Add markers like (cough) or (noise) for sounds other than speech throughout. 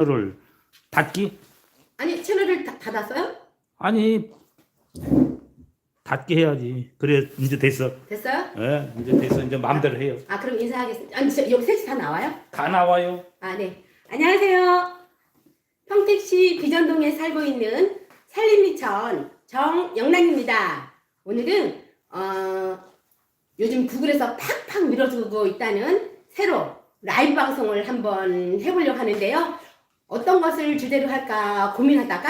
채널을 닫기? 아니 채널을 다, 닫았어요? 아니 닫기 해야지. 그래 이제 됐어. 됐어요? 예, 이제 됐어. 이제 마음대로 해요. 아 그럼 인사하겠습니다. 아니 저, 여기 셋이 다 나와요? 다 나와요. 아 네. 안녕하세요. 평택시 비전동에 살고 있는 산림미천 정영란입니다. 오늘은 어, 요즘 구글에서 팍팍 밀어주고 있다는 새로 라이브 방송을 한번 해보려고 하는데요. 어떤 것을 주제로 할까 고민하다가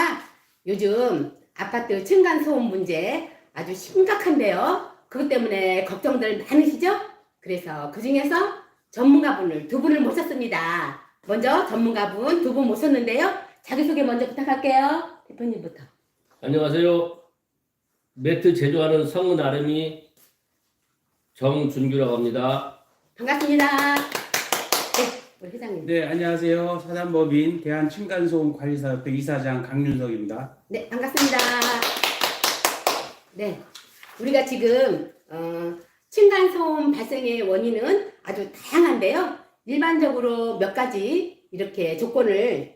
요즘 아파트 층간 소음 문제 아주 심각한데요. 그것 때문에 걱정들 많으시죠? 그래서 그 중에서 전문가분을 두 분을 모셨습니다. 먼저 전문가분 두 분 모셨는데요. 자기소개 먼저 부탁할게요. 대표님부터. 안녕하세요. 매트 제조하는 성은 아름이 정준규라고 합니다. 반갑습니다. 네, 회장님. 네, 안녕하세요. 사단법인 대한층간소음 관리사협회 이사장 강윤석입니다. 네, 반갑습니다. 네, 우리가 지금 어, 층간소음 발생의 원인은 아주 다양한데요. 일반적으로 몇 가지 이렇게 조건을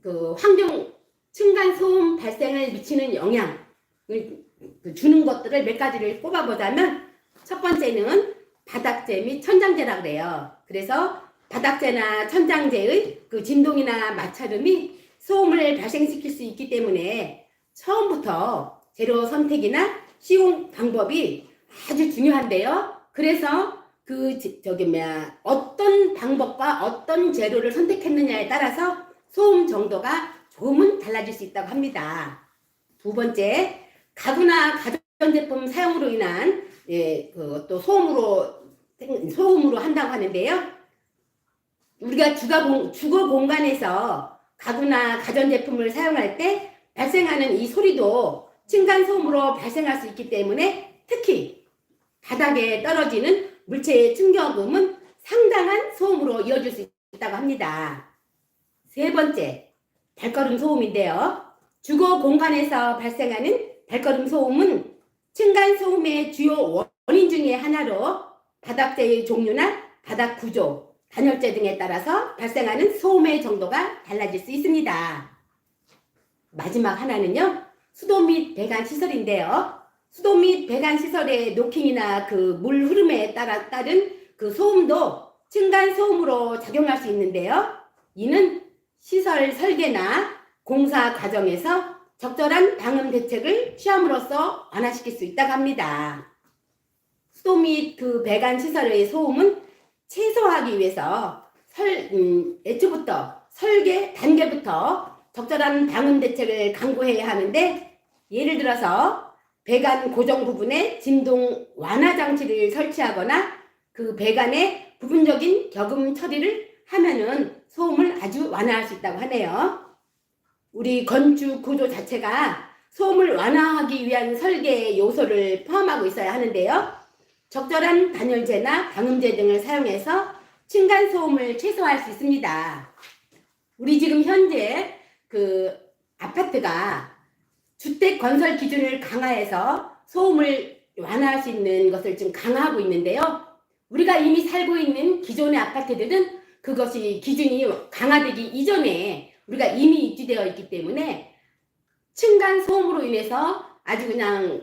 그 환경 층간소음 발생을 미치는 영향을 그 주는 것들을 몇 가지를 꼽아보자면 첫 번째는 바닥재 및 천장재라 그래요. 그래서 바닥재나 천장재의 그 진동이나 마찰음이 소음을 발생시킬 수 있기 때문에 처음부터 재료 선택이나 시공 방법이 아주 중요한데요. 그래서 그 지- 저기 뭐야 어떤 방법과 어떤 재료를 선택했느냐에 따라서 소음 정도가 조금은 달라질 수 있다고 합니다. 두 번째 가구나 가전제품 사용으로 인한 예, 그 또 소음으로 생- 소음으로 한다고 하는데요. 우리가 주거, 공, 주거 공간에서 가구나 가전제품을 사용할 때 발생하는 이 소리도 층간소음으로 발생할 수 있기 때문에 특히 바닥에 떨어지는 물체의 충격음은 상당한 소음으로 이어질 수 있다고 합니다. 세 번째, 발걸음 소음인데요. 주거 공간에서 발생하는 발걸음 소음은 층간 소음의 주요 원인 중의 하나로 바닥재의 종류나 바닥 구조, 단열재 등에 따라서 발생하는 소음의 정도가 달라질 수 있습니다. 마지막 하나는요, 수도 및 배관 시설인데요. 수도 및 배관 시설의 노킹이나 그 물 흐름에 따라 따른 그 소음도 층간 소음으로 작용할 수 있는데요. 이는 시설 설계나 공사 과정에서 적절한 방음 대책을 취함으로써 완화시킬 수 있다고 합니다. 수도 및 그 배관 시설의 소음은 최소화하기 위해서 설, 음, 애초부터 설계 단계부터 적절한 방음 대책을 강구해야 하는데 예를 들어서 배관 고정 부분에 진동 완화 장치를 설치하거나 그 배관의 부분적인 격음 처리를 하면은 소음을 아주 완화할 수 있다고 하네요. 우리 건축 구조 자체가 소음을 완화하기 위한 설계 요소를 포함하고 있어야 하는데요. 적절한 단열재나 방음재 등을 사용해서 층간 소음을 최소화할 수 있습니다. 우리 지금 현재 그 아파트가 주택 건설 기준을 강화해서 소음을 완화할 수 있는 것을 지금 강화하고 있는데요. 우리가 이미 살고 있는 기존의 아파트들은 그것이 기준이 강화되기 이전에 우리가 이미 입주되어 있기 때문에 층간 소음으로 인해서 아주 그냥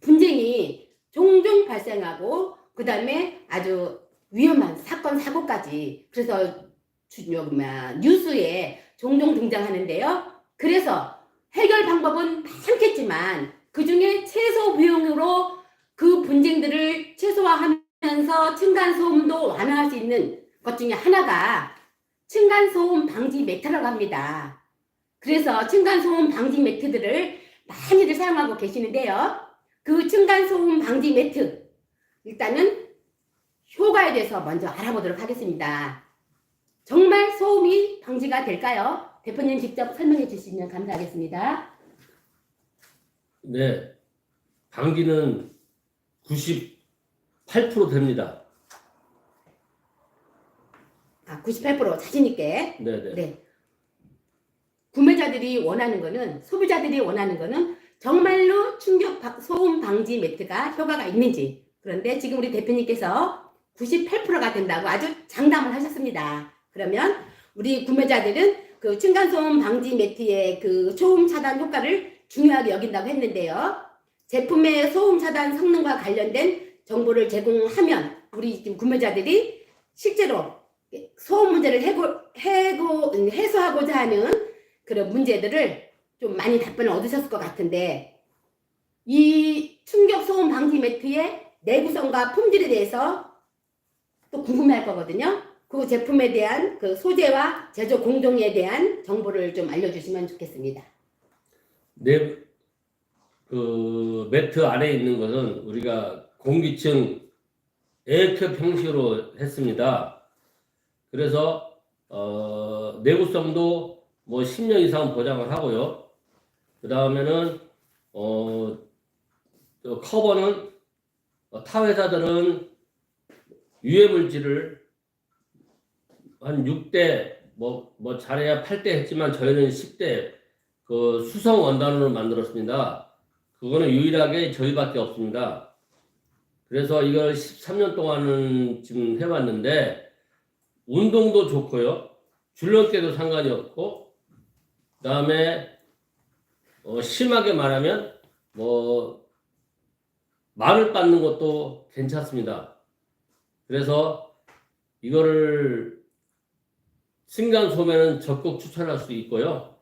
분쟁이 종종 발생하고 그 다음에 아주 위험한 사건 사고까지 그래서 뉴스에 종종 등장하는데요. 그래서 해결 방법은 많겠지만 그 중에 최소 비용으로 그 분쟁들을 최소화하면서 층간 소음도 완화할 수 있는 것 중에 하나가 층간 소음 방지 매트라고 합니다. 그래서 층간 소음 방지 매트들을 많이들 사용하고 계시는데요. 그 층간 소음 방지 매트 일단은 효과에 대해서 먼저 알아보도록 하겠습니다. 정말 소음이 방지가 될까요? 대표님 직접 설명해 주시면 감사하겠습니다. 네. 방기는 98% 됩니다. 아, 98% 자신 있게. 네, 네. 네. 구매자들이 원하는 거는 소비자들이 원하는 거는 정말로 충격 방- 소음 방지 매트가 효과가 있는지. 그런데 지금 우리 대표님께서 98%가 된다고 아주 장담을 하셨습니다. 그러면 우리 구매자들은 그 층간소음 방지 매트의 그 소음 차단 효과를 중요하게 여긴다고 했는데요. 제품의 소음 차단 성능과 관련된 정보를 제공하면 우리 지금 구매자들이 실제로 소음 문제를 해고, 해고, 해소하고자 하는 그런 문제들을 좀 많이 답변을 얻으셨을 것 같은데 이 충격 소음 방지 매트의 내구성과 품질에 대해서 또 궁금해할 거거든요. 그 제품에 대한 그 소재와 제조 공정에 대한 정보를 좀 알려주시면 좋겠습니다. 네, 그 매트 아래에 있는 것은 우리가 공기층 A급 형식으로 했습니다. 그래서 어, 내구성도 뭐 10년 이상 보장을 하고요. 그 다음에는 어, 또 커버는 어, 타 회사들은 유해 물질을 한 6대 뭐, 뭐 잘해야 8대 했지만 저희는 10대 그 수성 원단으로 만들었습니다. 그거는 유일하게 저희밖에 없습니다. 그래서 이걸 13년 동안은 지금 해왔는데 운동도 좋고요. 줄넘기도 상관이 없고 그다음에 어, 심하게 말하면 뭐 말을 받는 것도 괜찮습니다. 그래서 이거를 신간 소매는 적극 추천할 수 있고요.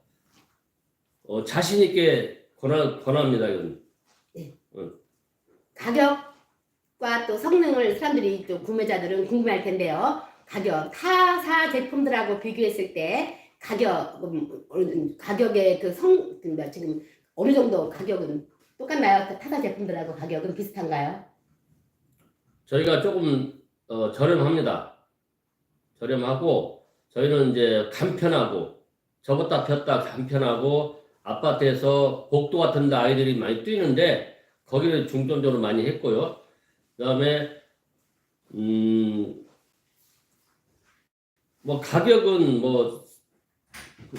어, 자신 있게 권하, 권합니다. 이건. 가격과 또 성능을 사람들이 또 구매자들은 궁금해할 텐데요. 가격 타사 제품들하고 비교했을 때 가격 음, 음, 가격의 그성 그러니까 지금 어느 정도 가격은 똑같나요? 그 타사 제품들하고 가격은 비슷한가요? 저희가 조금 어, 저렴합니다. 저렴하고 저희는 이제 간편하고 접었다 폈다 간편하고 아파트에서 복도 같은 데 아이들이 많이 뛰는데 거기를 중점적으로 많이 했고요. 그다음에 음 뭐 가격은 뭐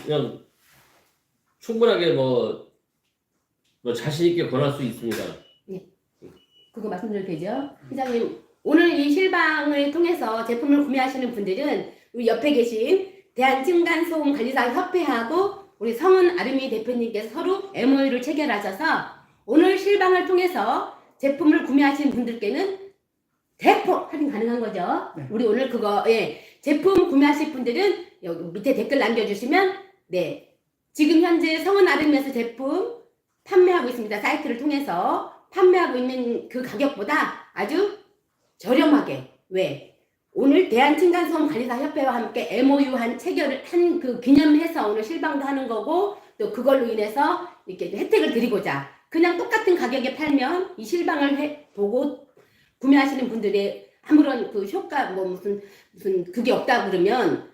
그냥 충분하게 뭐, 뭐 자신 있게 권할 수 있습니다. 그거 말씀드려도 되죠? 회장님 오늘 이 실방을 통해서 제품을 구매하시는 분들은 우리 옆에 계신 대한층간소음관리사 협회하고 우리 성은 아름이 대표님께서 서로 MOU를 체결하셔서 오늘 실방을 통해서 제품을 구매하시는 분들께는 대폭 할인 가능한 거죠. 네. 우리 오늘 그거 예 제품 구매하실 분들은 여기 밑에 댓글 남겨주시면 네. 지금 현재 성은 아름에서 제품 판매하고 있습니다. 사이트를 통해서. 판매하고 있는 그 가격보다 아주 저렴하게 왜? 오늘 대한층간소음관리사 협회와 함께 MOU 한 체결을 한 그 기념해서 오늘 실방도 하는 거고 또 그걸로 인해서 이렇게 혜택을 드리고자 그냥 똑같은 가격에 팔면 이 실방을 해, 보고 구매하시는 분들의 아무런 그 효과 뭐 무슨 무슨 그게 없다 그러면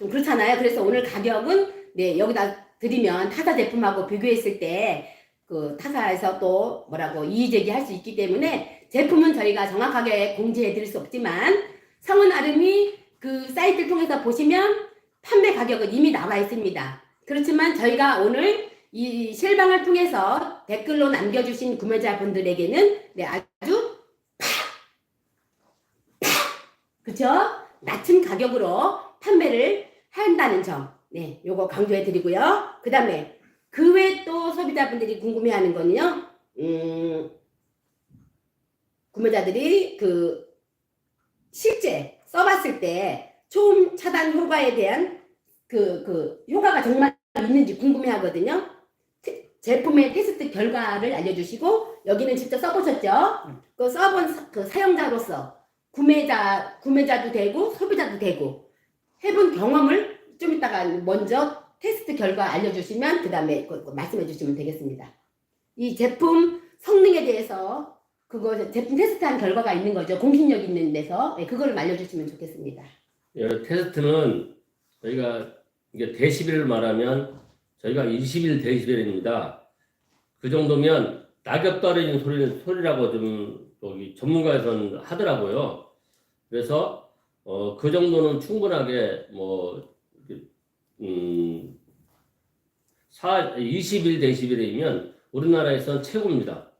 좀 그렇잖아요. 그래서 오늘 가격은 네 여기다 드리면 타사 제품하고 비교했을 때 그 타사에서 또 뭐라고 이의 제기할 수 있기 때문에 제품은 저희가 정확하게 공지해 드릴 수 없지만 성은 아름이 그 사이트를 통해서 보시면 판매 가격은 이미 나와 있습니다. 그렇지만 저희가 오늘 이 실방을 통해서 댓글로 남겨주신 구매자분들에게는 네 아주 그죠? 낮은 가격으로 판매를 한다는 점, 네, 요거 강조해 드리고요. 그 다음에 그 외 또 소비자분들이 궁금해 하는 거는요, 음, 구매자들이 그 실제 써봤을 때 초음 차단 효과에 대한 그, 그 효과가 정말 있는지 궁금해 하거든요. 테- 제품의 테스트 결과를 알려주시고 여기는 직접 써보셨죠? 그 써본 사- 그 사용자로서 구매자 구매자도 되고 소비자도 되고 해본 경험을 좀 이따가 먼저 테스트 결과 알려주시면 그 다음에 말씀해 주시면 되겠습니다. 이 제품 성능에 대해서 그거 제품 테스트한 결과가 있는 거죠. 공신력 있는 데서 네, 그거를 알려주시면 좋겠습니다. 이 테스트는 저희가 이게 데시벨을 말하면 저희가 21 데시벨입니다. 그 정도면 낙엽 떨어지는 소리는 소리라고 좀 여기 전문가에서는 하더라고요. 그래서 어, 그 정도는 충분하게 뭐 음, 4, 21 데시벨이면 우리나라에선 최고입니다.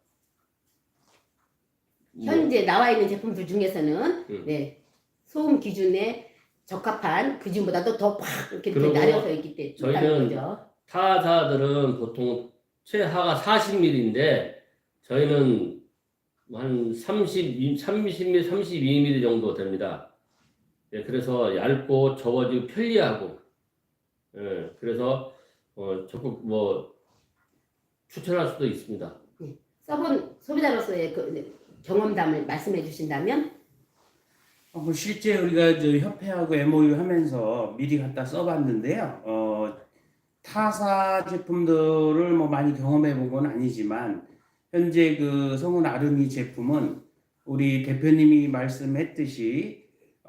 뭐, 현재 나와 있는 제품들 중에서는 음. 네, 소음 기준의 적합한 그중보다도 더팍 이렇게 그리고 나뉘어서 있기 때문에 저희는. 타사들은 보통 최하가 40mm인데 저희는 한 30, 30mm, 32mm 정도 됩니다. 예, 그래서 얇고 접어지고 편리하고, 예, 그래서 어, 적극 뭐 추천할 수도 있습니다. 써본 소비자로서의 그 경험담을 말씀해 주신다면 어, 뭐 실제 우리가 저 협회하고 MOU 하면서 미리 갖다 써봤는데요. 어, 타사 제품들을 뭐 많이 경험해 본 건 아니지만 현재 그 성운 아르미 제품은 우리 대표님이 말씀했듯이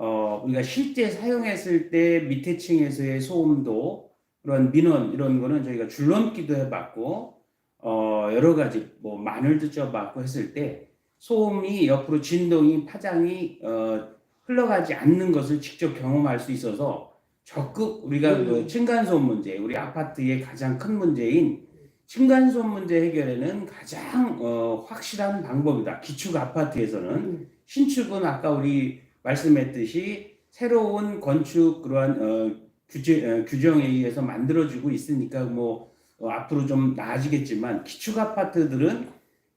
어, 우리가 실제 사용했을 때 밑에 층에서의 소음도 그런 민원 이런 거는 저희가 줄넘기도 해봤고 어, 여러 가지 뭐 마늘도 쪄봤고 했을 때 소음이 옆으로 진동이 파장이 어, 흘러가지 않는 것을 직접 경험할 수 있어서 적극 우리가 음. 그 층간소음 문제, 우리 아파트의 가장 큰 문제인 층간소음 문제 해결에는 가장 어, 확실한 방법이다. 기축 아파트에서는 음, 신축은 아까 우리 말씀했듯이 새로운 건축 그러한 어, 규제, 어, 규정에 의해서 만들어지고 있으니까 뭐 어, 앞으로 좀 나아지겠지만 기축 아파트들은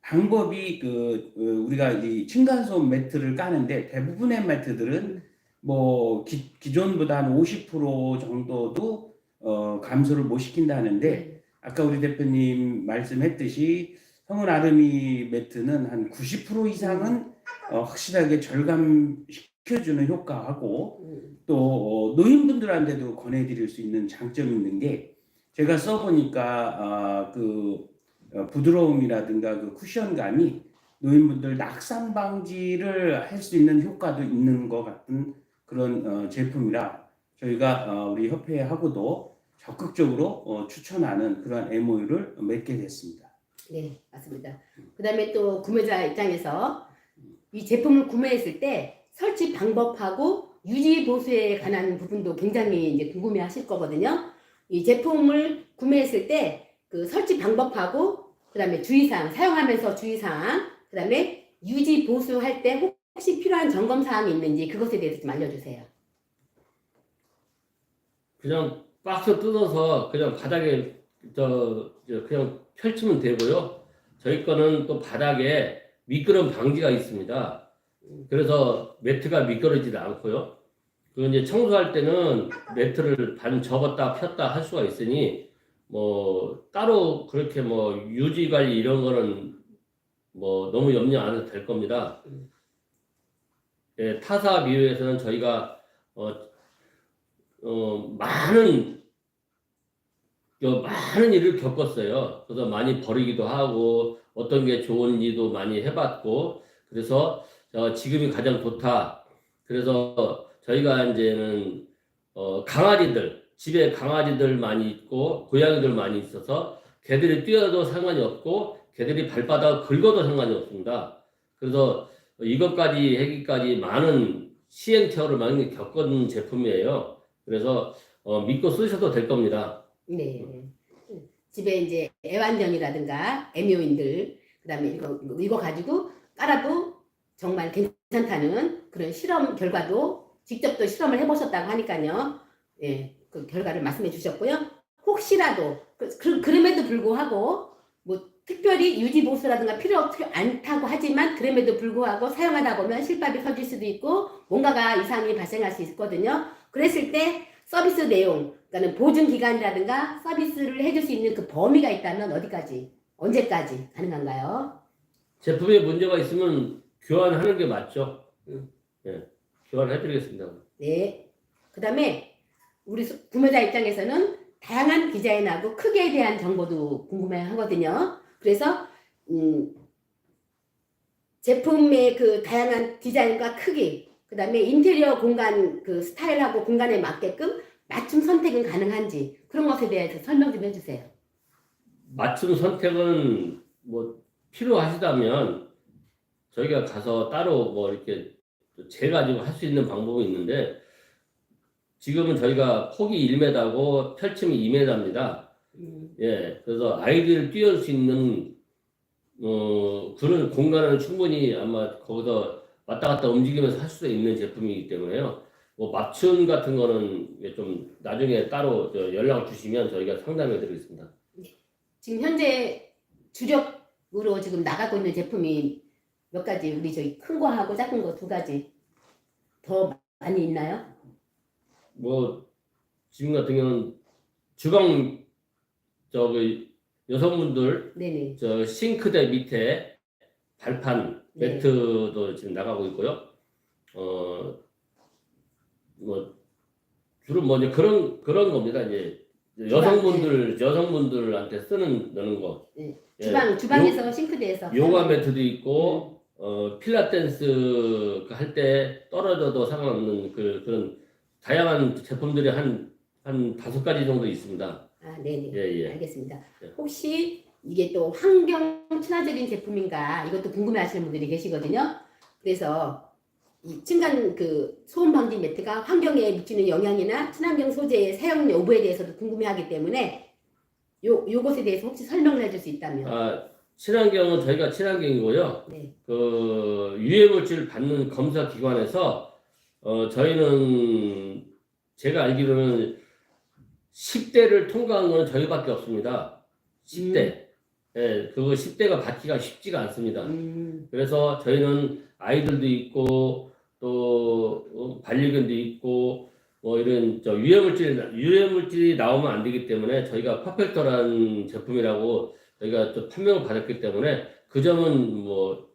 방법이 그 어, 우리가 이 층간소음 매트를 까는데 대부분의 매트들은 뭐 기, 기존보다 한 50% 정도도 어, 감소를 못 시킨다는데 네. 아까 우리 대표님 말씀했듯이 성은 아르미 매트는 한 90% 이상은 어, 확실하게 절감시 켜주는 효과하고 음, 또 어, 노인분들한테도 권해드릴 수 있는 장점이 있는 게 제가 써보니까 아, 그 어, 부드러움이라든가 그 쿠션감이 노인분들 낙상 방지를 할 수 있는 효과도 있는 것 같은 그런 어, 제품이라 저희가 어, 우리 협회하고도 적극적으로 어, 추천하는 그런 MOU를 맺게 됐습니다. 네, 맞습니다. 그 다음에 또 구매자 입장에서 이 제품을 구매했을 때 설치 방법하고 유지 보수에 관한 부분도 굉장히 이제 궁금해 하실 거거든요. 이 제품을 구매했을 때 그 설치 방법하고 그 다음에 주의사항 사용하면서 주의사항 그 다음에 유지 보수할 때 혹시 필요한 점검 사항이 있는지 그것에 대해서 좀 알려주세요. 그냥 박스 뜯어서 그냥 바닥에 저, 저 그냥 펼치면 되고요. 저희 거는 또 바닥에 미끄럼 방지가 있습니다. 그래서 매트가 미끄러지지 않고요. 그 이제 청소할 때는 매트를 반 접었다 폈다 할 수가 있으니 뭐 따로 그렇게 뭐 유지 관리 이런 거는 뭐 너무 염려 안 해도 될 겁니다. 예, 타사 미유에서는 저희가 어, 어, 많은 어, 많은 일을 겪었어요. 그래서 많이 버리기도 하고 어떤 게 좋은지도 많이 해봤고 그래서 어, 지금이 가장 좋다. 그래서 저희가 이제는 어, 강아지들 집에 강아지들 많이 있고 고양이들 많이 있어서 개들이 뛰어도 상관이 없고 개들이 발바닥 긁어도 상관이 없습니다. 그래서 이것까지 하기까지 많은 시행착오를 많이 겪은 제품이에요. 그래서 어, 믿고 쓰셔도 될 겁니다. 네. 집에 이제 애완견이라든가 애묘인들 그다음에 이거 이거 가지고 깔아도 정말 괜찮다는 그런 실험 결과도 직접 또 실험을 해보셨다고 하니까요. 예, 그 결과를 말씀해 주셨고요. 혹시라도 그, 그, 그럼에도 불구하고 뭐 특별히 유지 보수라든가 필요 없- 않다고 하지만 그럼에도 불구하고 사용하다 보면 실밥이 터질 수도 있고 뭔가가 이상이 발생할 수 있거든요. 그랬을 때 서비스 내용, 그러니까 보증 기간이라든가 서비스를 해줄 수 있는 그 범위가 있다면 어디까지, 언제까지 가능한가요? 제품에 문제가 있으면 교환하는 게 맞죠. 음. 예, 교환해드리겠습니다. 네. 그 다음에 우리 소- 구매자 입장에서는 다양한 디자인하고 크기에 대한 정보도 궁금해 하거든요. 그래서, 음, 제품의 그 다양한 디자인과 크기, 그 다음에 인테리어 공간 그 스타일하고 공간에 맞게끔 맞춤 선택은 가능한지 그런 것에 대해서 설명 좀 해주세요. 맞춤 선택은 뭐 필요하시다면 저희가 가서 따로 뭐 이렇게 재 가지고 할 수 있는 방법이 있는데 지금은 저희가 폭이 1m고 펼침이 2m입니다. 음, 예, 그래서 아이들을 뛰어올 수 있는 어, 그런 공간은 충분히 아마 거기서 왔다 갔다 움직이면서 할 수 있는 제품이기 때문에요. 뭐 맞춤 같은 거는 좀 나중에 따로 저 연락을 주시면 저희가 상담해 드리겠습니다. 지금 현재 주력으로 지금 나가고 있는 제품이 몇 가지 우리 저희 큰 거하고 작은 거 두 가지 더 많이 있나요? 뭐 지금 같은 경우는 주방 저기 여성분들 네네. 저 싱크대 밑에 발판 네. 매트도 지금 나가고 있고요. 어 뭐 주로 뭐 이제 그런 그런 겁니다. 이제 여성분들 여성분들한테 쓰는 넣는 거. 네. 예. 주방 주방에서 싱크대에서 요가 매트도 있고 어 필라테스 할 때 떨어져도 상관없는 그 그런 다양한 제품들이 한 한 다섯 가지 정도 있습니다. 아 네네. 예 예. 알겠습니다. 네. 혹시 이게 또 환경 친화적인 제품인가 이것도 궁금해 하시는 분들이 계시거든요. 그래서 이 층간 그 소음 방지 매트가 환경에 미치는 영향이나 친환경 소재의 사용 여부에 대해서도 궁금해 하기 때문에 요 요것에 대해서 혹시 설명을 해줄 수 있다면. 아 친환경은 저희가 친환경이고요. 네. 그 유해 물질 받는 검사 기관에서 어 저희는 제가 알기로는 10대를 통과한 건 저희밖에 없습니다. 10대. 예, 그거 10대가 받기가 쉽지가 않습니다. 음, 그래서 저희는 아이들도 있고 또 어, 반려견도 있고 뭐 이런 저 유해 물질 유해 물질이 나오면 안 되기 때문에 저희가 퍼펙터라는 제품이라고 저희가 또 판명을 받았기 때문에 그 점은 뭐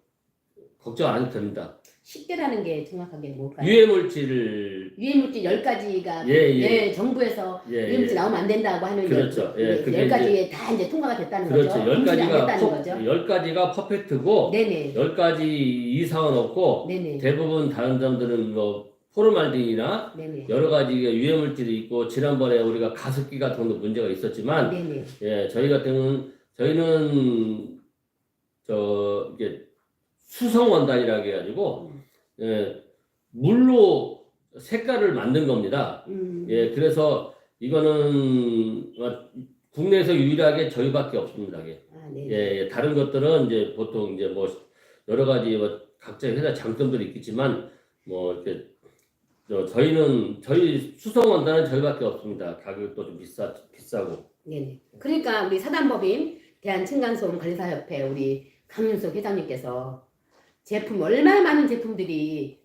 걱정 안 해도 됩니다. 10대라는 게 정확하게 뭘까요? 유해 물질을 유해물질 10가지가 예, 예. 정부에서 예, 유해물질 예. 나오면 안 된다고 하는 그렇죠. 예, 네, 그게 10가지에 다 이제 통과가 됐다는 그렇죠. 거죠. 열 가지가 됐다는 퍼, 거죠. 열 가지가 퍼펙트고 네네. 열 가지 이상은 없고 네네. 대부분 다른 점들은 뭐 포르말딘이나 네네. 여러 가지 유해 물질이 있고 지난번에 우리가 가습기 같은 것도 문제가 있었지만 네네. 예 저희 같은 경우는 저희는 저 이게 수성 원단이라고 해가지고 예 물로 색깔을 만든 겁니다. 음. 예 그래서 이거는 어, 국내에서 유일하게 저희밖에 없습니다. 이게. 아, 네. 예, 예, 다른 것들은 이제 보통 이제 뭐 여러 가지 뭐 각자 회사 장점들이 있겠지만 뭐 이렇게 저 저희는 저희 수성 원단은 저희밖에 없습니다. 가격도 좀 비싸 비싸고. 네네. 그러니까 우리 사단법인 대한층간소음 관리사협회 우리 강윤석 회장님께서 제품 얼마나 많은 제품들이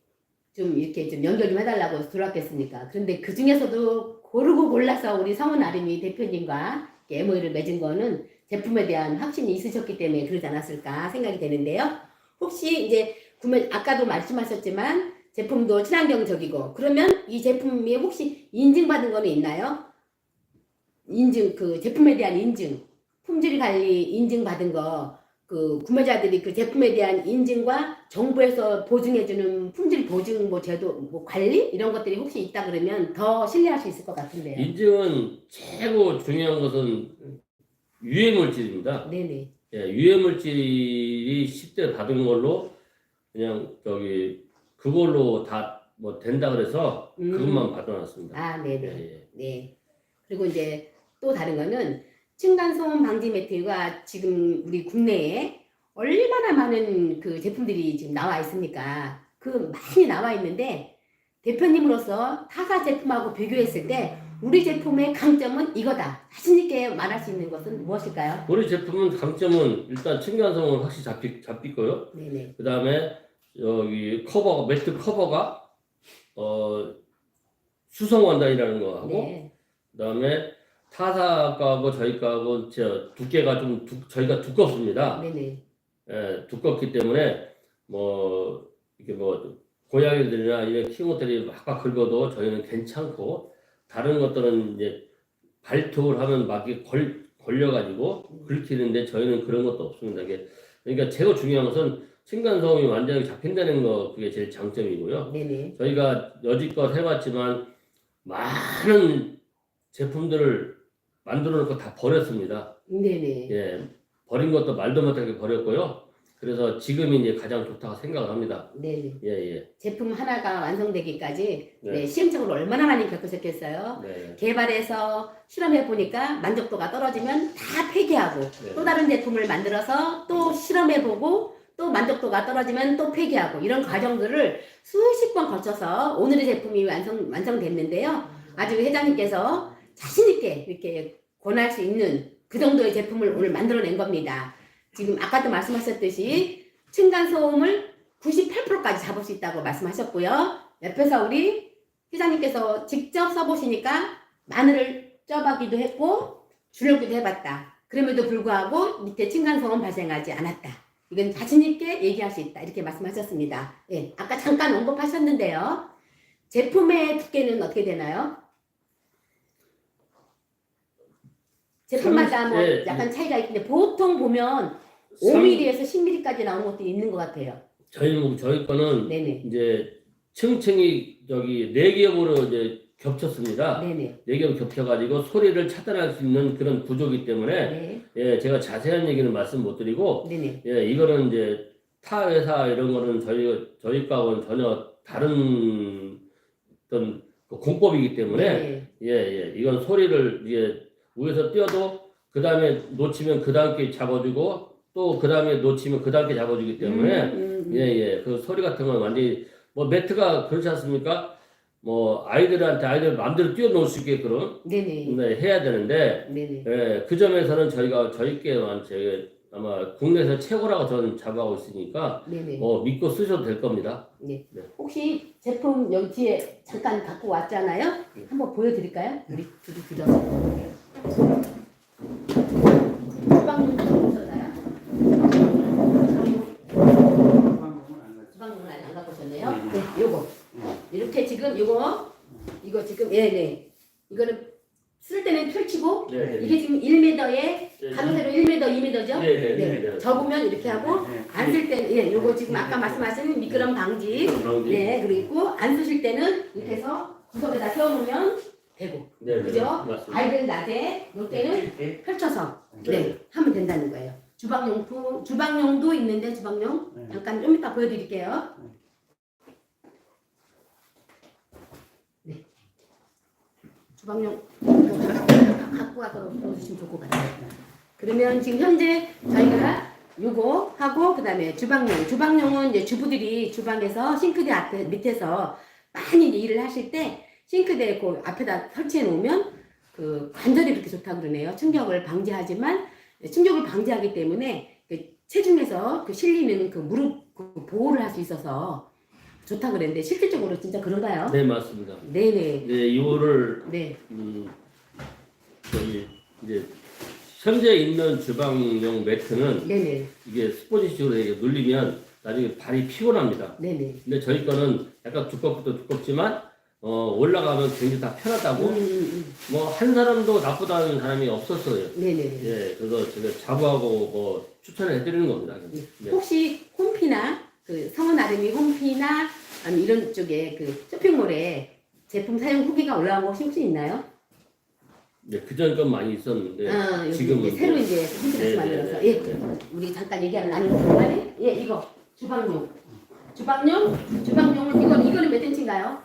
좀 이렇게 좀 연결 좀 해달라고 들어왔겠습니까? 그런데 그 중에서도 고르고 골라서 우리 성은 아림이 대표님과 MOU를 맺은 거는 제품에 대한 확신이 있으셨기 때문에 그러지 않았을까 생각이 되는데요. 혹시 이제 구매 아까도 말씀하셨지만 제품도 친환경적이고 그러면 이 제품이 혹시 인증받은 거는 있나요? 인증 그 제품에 대한 인증 품질 관리 인증 받은 거 그 구매자들이 그 제품에 대한 인증과 정부에서 보증해주는 품질 보증 뭐 제도 뭐 관리 이런 것들이 혹시 있다 그러면 더 신뢰할 수 있을 것 같은데요. 인증은 최고 중요한 것은 유해 물질입니다. 네네. 예, 유해 물질이 10대 받은 걸로 그냥 저기 그걸로 다 뭐 된다 그래서 음. 그것만 받아놨습니다. 아 예, 네네. 예. 네. 그리고 이제 또 다른 거는 층간소음 방지 매트가 지금 우리 국내에 얼마나 많은 그 제품들이 지금 나와 있습니까? 그 많이 나와 있는데 대표님으로서 타사 제품하고 비교했을 때 우리 제품의 강점은 이거다. 자신 있게 말할 수 있는 것은 무엇일까요? 우리 제품은 강점은 일단 층간소음은 확실히 잡히, 잡히고요. 네네. 그 다음에 여기 커버 매트 커버가 어 수성 원단이라는 거 하고 네. 그 다음에 타사 거하고 저희 거하고 저 두께가 좀 두, 저희가 두껍습니다. 네네. 예, 두껍기 때문에 뭐 이게 뭐 고양이들이나 이런 키운 것들이 막막 긁어도 저희는 괜찮고 다른 것들은 이제 발톱을 하면 막 이게 걸 걸려가지고 긁히는데 저희는 그런 것도 없습니다. 이게 그러니까 최고 중요한 것은 층간소음이 완전히 잡힌다는 거 그게 제일 장점이고요. 네네. 저희가 여지껏 해봤지만 많은 제품들을 만들어 놓고 다 버렸습니다. 네네. 예, 버린 것도 말도 못하게 버렸고요. 그래서 지금이 이제 가장 좋다고 생각을 합니다. 네네. 예, 예. 제품 하나가 완성되기까지 네. 네, 시행착오를 얼마나 많이 겪으셨겠어요? 네. 개발해서 실험해 보니까 만족도가 떨어지면 다 폐기하고 네. 또 다른 제품을 만들어서 또 실험해 보고 또 만족도가 떨어지면 또 폐기하고 이런 과정들을 수십 번 거쳐서 오늘의 제품이 완성 완성됐는데요. 아주 회장님께서 자신 있게 이렇게 권할 수 있는 그 정도의 제품을 오늘 만들어낸 겁니다. 지금 아까도 말씀하셨듯이 층간 소음을 98%까지 잡을 수 있다고 말씀하셨고요. 옆에서 우리 회장님께서 직접 써보시니까 마늘을 쪄박기도 했고 줄여기도 해봤다. 그럼에도 불구하고 밑에 층간소음 발생하지 않았다. 이건 자신 있게 얘기할 수 있다. 이렇게 말씀하셨습니다. 예, 아까 잠깐 언급하셨는데요. 제품의 두께는 어떻게 되나요? 제품마다 뭐 예, 약간 차이가 있는데 보통 보면 삼- 5mm에서 10mm까지 나오는 것도 있는 것 같아요. 저희 뭐 저희 거는 네네. 이제 층층이 저기 네 겹으로 이제 겹쳤습니다. 네네. 네 겹 겹쳐가지고 소리를 차단할 수 있는 그런 구조기 때문에 네. 예 제가 자세한 얘기는 말씀 못 드리고 네네. 예 이거는 이제 타 회사 이런 거는 저희 저희 과하고는 전혀 다른 어떤 그 공법이기 때문에 네. 예, 예. 이건 소리를 이제 위에서 띄어도 그 다음에 놓치면 그 다음 게 잡아주고 또 그 다음에 놓치면 그 다음 게 잡아주기 때문에 음, 음, 음. 예, 예. 그 소리 같은 건 완전히 뭐 매트가 그렇지 않습니까? 뭐 아이들한테 아이들 마음대로 뛰어놀 수 있게 그런 네네. 네, 해야 되는데 네네. 예, 그 점에서는 저희가 저희께만 제 아마 국내에서 최고라고 저는 자부하고 있으니까 네네. 뭐 믿고 쓰셔도 될 겁니다. 네. 네. 혹시 제품 여기 뒤에 잠깐 갖고 왔잖아요. 한번 보여드릴까요? 우리 둘이 들어서. 네, 네. 네, 요거. 이렇게 지금 요거 이거 지금 예네. 이거는 쓸 때는 펼치고 네, 이게 지금 1m에 네. 가로 세로 1m, 2m죠? 네, 네, 네, 네. 접으면 이렇게 하고 안쓸 때는 예, 요거 지금 아까 말씀하신 미끄럼 방지 네, 그리고 안 쓰실 때는 이렇게 해서 구석에다 세워놓으면 되고, 네, 네, 그죠? 맞습니다. 아이들 낮에 놀 때는 펼쳐서 네, 하면 된다는 거예요. 주방용품, 주방용도 있는데 주방용 네. 잠깐 좀 이따 보여드릴게요. 네, 주방용 갖고 가서 보여주시면 좋을 것 같아요. 그러면 지금 현재 저희가 요거 하고 그다음에 주방용, 주방용은 이제 주부들이 주방에서 싱크대 앞에 밑에서 많이 이제 일을 하실 때 싱크대 그 앞에다 설치해 놓으면 그 관절이 그렇게 좋다 그러네요. 충격을 방지하지만 충격을 방지하기 때문에 그 체중에서 그 실리는 그 무릎 그 보호를 할 수 있어서 좋다 그랬는데 실질적으로 진짜 그런가요? 네, 맞습니다. 네네. 네, 이거를 네. 음, 저기 이제 현재 있는 주방용 매트는 네네. 이게 스포츠식으로 이렇게 눌리면 나중에 발이 피곤합니다. 네네. 근데 저희 거는 약간 두껍기도 두껍지만 어, 올라가면 굉장히 다 편하다고 음, 음, 음. 뭐 한 사람도 나쁘다는 사람이 없었어요. 네네. 예, 그래서 제가 자부하고 뭐 추천을 해드리는 겁니다. 네. 혹시 홈피나 그 성원 아름이 홈피나 아니 이런 쪽에 그 쇼핑몰에 제품 사용 후기가 올라온 곳이 혹시 있나요? 네, 그전 건 많이 있었는데 아, 여기 지금은 이제 새로 뭐- 이제 홈피나 네, 만들어서 네, 예, 네. 우리 잠깐 얘기하는 나누는 동안에 예, 이거 주방용, 주방용, 주방용은 이거 이거는 몇 cm인가요?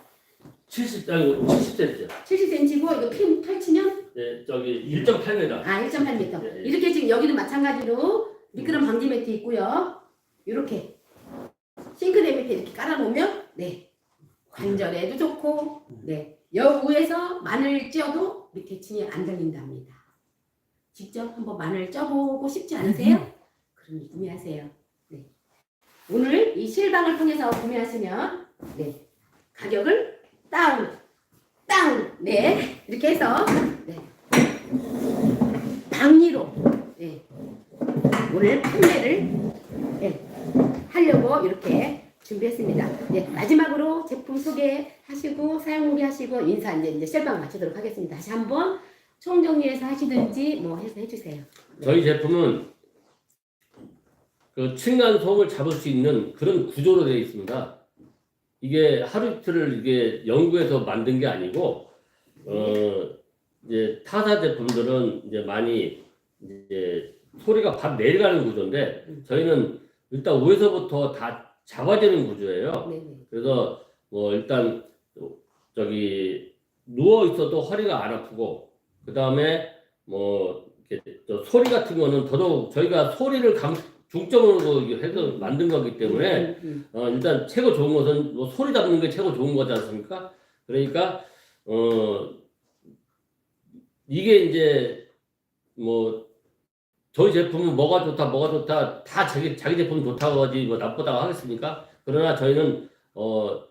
70 아니 70cm. 70cm고 이거 핀 펼치면 네, 저기 1.8m. 아 1.8m. 예, 예. 이렇게 지금 여기도 마찬가지로 미끄럼 방지 매트 있고요. 이렇게 싱크대 밑에 이렇게 깔아놓으면 네 관절에도 좋고 네 여우에서 마늘 쪄도 밑에 침이 안 들린답니다. 직접 한번 마늘 쪄보고 싶지 않으세요? 그럼 구매하세요. 네. 오늘 이 실방을 통해서 구매하시면 네 가격을 다운 다운 네 이렇게 해서 네 방리로 네 오늘 판매를 네, 하려고 이렇게 준비했습니다. 네, 마지막으로 제품 소개하시고 사용 후기 하시고 인사 이제 이제 셀방 마치도록 하겠습니다. 다시 한번 총정리해서 하시든지 뭐 해서 해주세요. 저희 제품은 그 층간 소음을 잡을 수 있는 그런 구조로 되어 있습니다. 이게 하루 이틀을 이게 연구해서 만든 게 아니고 어 이제 타사 제품들은 이제 많이 이제 소리가 밥 내려가는 구조인데 저희는 일단 위에서부터 다 잡아지는 구조예요. 그래서 뭐 일단 저기 누워 있어도 허리가 안 아프고 그 다음에 뭐 소리 같은 거는 더더욱 저희가 소리를 감 중점으로 이게 해서 만든 거기 때문에 음, 음. 어, 일단 최고 좋은 것은 뭐 소리 잡는 게 최고 좋은 거지 않습니까? 그러니까 어 이게 이제 뭐 저희 제품은 뭐가 좋다 뭐가 좋다 다 자기 자기 제품 좋다고 하지 뭐 나쁘다고 하겠습니까? 그러나 저희는 어,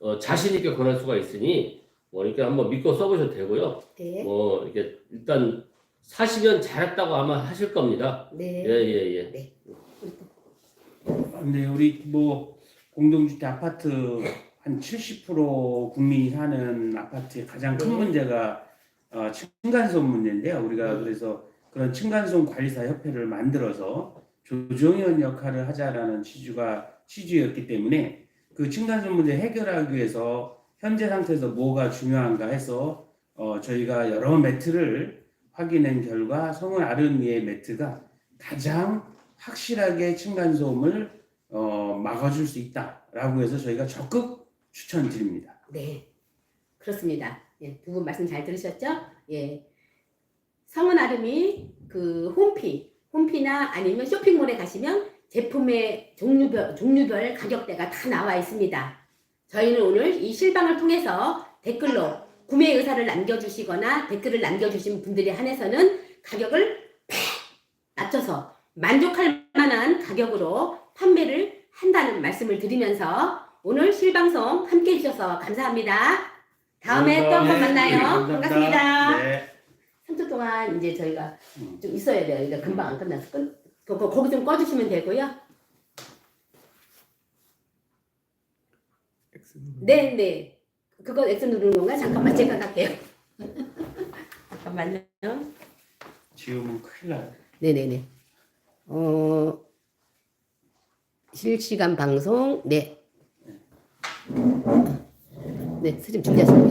어 자신 있게 권할 수가 있으니 뭐 이렇게 한번 믿고 써보셔도 되고요. 네. 뭐 이게 일단 사시면 잘했다고 아마 하실 겁니다. 네. 예 예 예. 근 데 우리 뭐 공동주택 아파트 한 70% 국민이 사는 아파트의 가장 큰 네. 문제가 어, 층간소음 문제인데요. 우리가 네. 그래서 그런 층간소음 관리사 협회를 만들어서 조정위원 역할을 하자라는 취지가 취지였기 때문에 그 층간소음 문제 해결하기 위해서 현재 상태에서 뭐가 중요한가 해서 어, 저희가 여러 매트를 확인한 결과 성은 아르미의 매트가 가장 확실하게 층간소음을 어, 막아줄 수 있다라고 해서 저희가 적극 추천드립니다. 네, 그렇습니다. 예, 두 분 말씀 잘 들으셨죠? 예, 성은 아름이 그 홈피, 홈피나 아니면 쇼핑몰에 가시면 제품의 종류별, 종류별 가격대가 다 나와 있습니다. 저희는 오늘 이 실방을 통해서 댓글로 구매 의사를 남겨주시거나 댓글을 남겨주신 분들에 한해서는 가격을 팍 낮춰서 만족할 만한 가격으로 판매를 한다는 말씀을 드리면서 오늘 실방송 함께 해주셔서 감사합니다. 다음에 또 한 번 만나요. 반갑습니다. 네. 3초 동안 이제 저희가 음. 좀 있어야 돼요. 이제 금방 안 끝나서 끝, 거, 거, 거기 좀 꺼주시면 되고요. 네, 네. 그거 X 누르는 건가? 잠깐만 제가 갈게요. (laughs) 잠깐만요. 지우면 큰일 나요. 네네네. 어, 실시간 방송, 네. 네, 스님 준비하시고요.